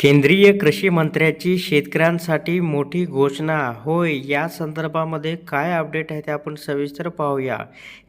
केंद्रीय कृषी मंत्र्याची शेतकऱ्यांसाठी मोठी घोषणा. होय या संदर्भामध्ये काय अपडेट आहे ते आपण सविस्तर पाहूया.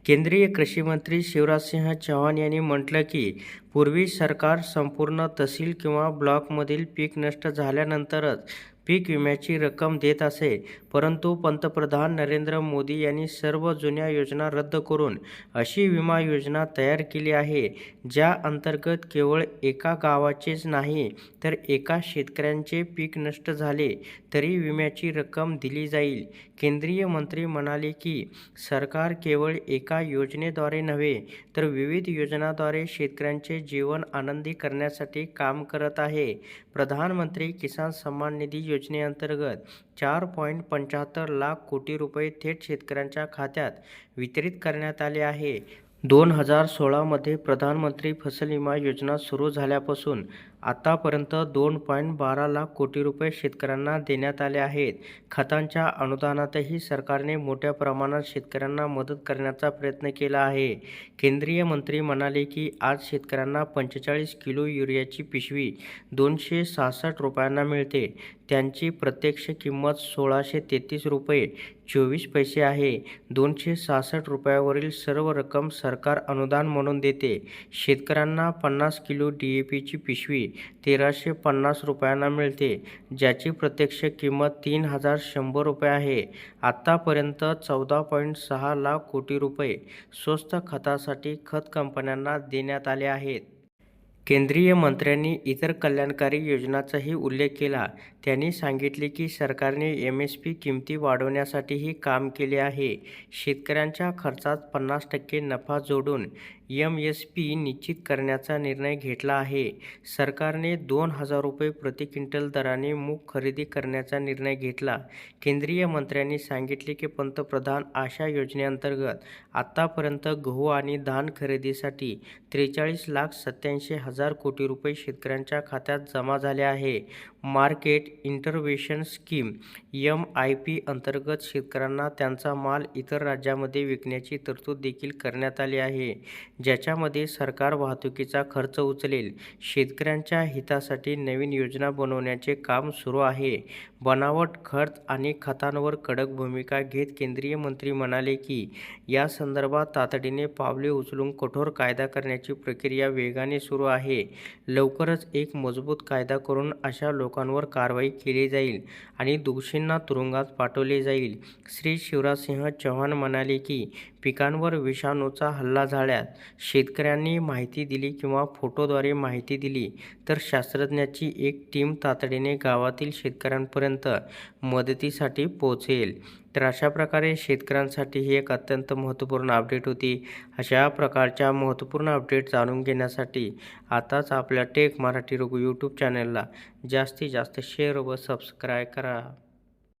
केंद्रीय कृषी मंत्री शिवराजसिंह चौहान यांनी म्हटलं की पूर्वी सरकार संपूर्ण तहसील किंवा ब्लॉकमधील पीक नष्ट झाल्यानंतरच पीक विम्याची रक्कम देत असे. परंतु पंतप्रधान नरेंद्र मोदी यांनी सर्व जुन्या योजना रद्द करून अशी विमा योजना तयार केली आहे ज्या अंतर्गत केवळ एका गावाचेच नाही तर एका शेतकऱ्यांचे पीक नष्ट झाले तरी विम्याची रक्कम दिली जाईल. केंद्रीय मंत्री म्हणाले की सरकार केवळ एका योजनेद्वारे नव्हे तर विविध योजनाद्वारे शेतकऱ्यांचे जीवन आनंदी करण्यासाठी काम करत आहे. प्रधानमंत्री किसान सन्मान निधी योजनेअंतर्गत चार पॉईंट पंच्याहत्तर लाख कोटी रुपये थेट शेतकऱ्यांच्या खात्यात वितरित करण्यात आले आहे. दोन हजार सोळामध्ये प्रधानमंत्री फसल विमा योजना सुरू झाल्यापासून आतापर्यंत दोन पॉईंट बारा लाख कोटी रुपये शेतकऱ्यांना देण्यात आले आहेत. खतांच्या अनुदानातही सरकारने मोठ्या प्रमाणात शेतकऱ्यांना मदत करण्याचा प्रयत्न केला आहे. केंद्रीय मंत्री म्हणाले की आज शेतकऱ्यांना पंचेचाळीस किलो युरियाची पिशवी दोनशे सहासष्ट रुपयांना मिळते. त्यांची प्रत्यक्ष किंमत सोळाशे तेहतीस रुपये. चोवीस पैसे आहे. दोनशे सहासष्ट रुपयावरील सर्व रक्कम सरकार अनुदान म्हणून देते. शेतकऱ्यांना पन्नास किलो डी ए पीची पिशवी तेराशे पन्नास रुपयांना मिळते ज्याची प्रत्यक्ष किंमत तीन हजार शंभर रुपये आहे. आत्तापर्यंत चौदा पॉईंट सहा लाख कोटी रुपये स्वस्त खतासाठी खत कंपन्यांना देण्यात आले आहेत. केंद्रीय मंत्र्यांनी इतर कल्याणकारी योजनांचाही उल्लेख केला. त्यांनी सांगितले की सरकारने एम एस पी किमती वाढवण्यासाठीही काम केले आहे. शेतकऱ्यांच्या खर्चात पन्नास टक्के नफा जोडून एम एस पी निश्चित करण्याचा निर्णय घेतला आहे. सरकारने दोन हजार रुपये प्रति क्विंटल दराने मूग खरेदी करण्याचा निर्णय घेतला. केंद्रीय मंत्र्यांनी सांगितले की पंतप्रधान आशा योजनेअंतर्गत आत्तापर्यंत गहू आणि धान खरेदीसाठी त्रेचाळीस लाख सत्याऐंशी हजार कोटी रुपये शेतकऱ्यांच्या खात्यात जमा झाले आहे. Market intervention scheme M I P अंतर्गत शेतकऱ्यांना त्यांचा माल इतर राज्यामध्ये विकण्याची तरतूद देखील करण्यात आली आहे. ज्याच्यामध्ये सरकार वाहतुकीचा खर्च उचलेल शेतकऱ्यांच्या हितासाठी नवीन योजना बनवण्याचे काम सुरू आहे. बनावट खत आणि खतांवर कडक भूमिका घेत केंद्रीय मंत्री म्हणाले की या संदर्भात तातडीने पावले उचलून कठोर कायदा करण्याची प्रक्रिया वेगाने सुरू आहे. लवकरच एक मजबूत कायदा करून अशा लोकांवर कारवाई केली जाईल आणि दोषींना तुरुंगात पाठवले जाईल. श्री शिवराजसिंह चौहान म्हणाले की पिकांवर विषाणूचा हल्ला झाल्यास शेतकऱ्यांनी माहिती दिली किंवा फोटोद्वारे माहिती दिली तर शास्त्रज्ञाची एक टीम तातडीने गावातील शेतकऱ्यांपर्यंत मदतीसाठी पोहोचेल. तर अशा प्रकारे शेतकऱ्यांसाठी ही एक अत्यंत महत्त्वपूर्ण अपडेट होती. अशा प्रकारच्या महत्त्वपूर्ण अपडेट जाणून घेण्यासाठी आताच आपल्या टेक मराठी रघु यूट्यूब चॅनलला जास्तीत जास्त शेअर व सबस्क्राईब करा.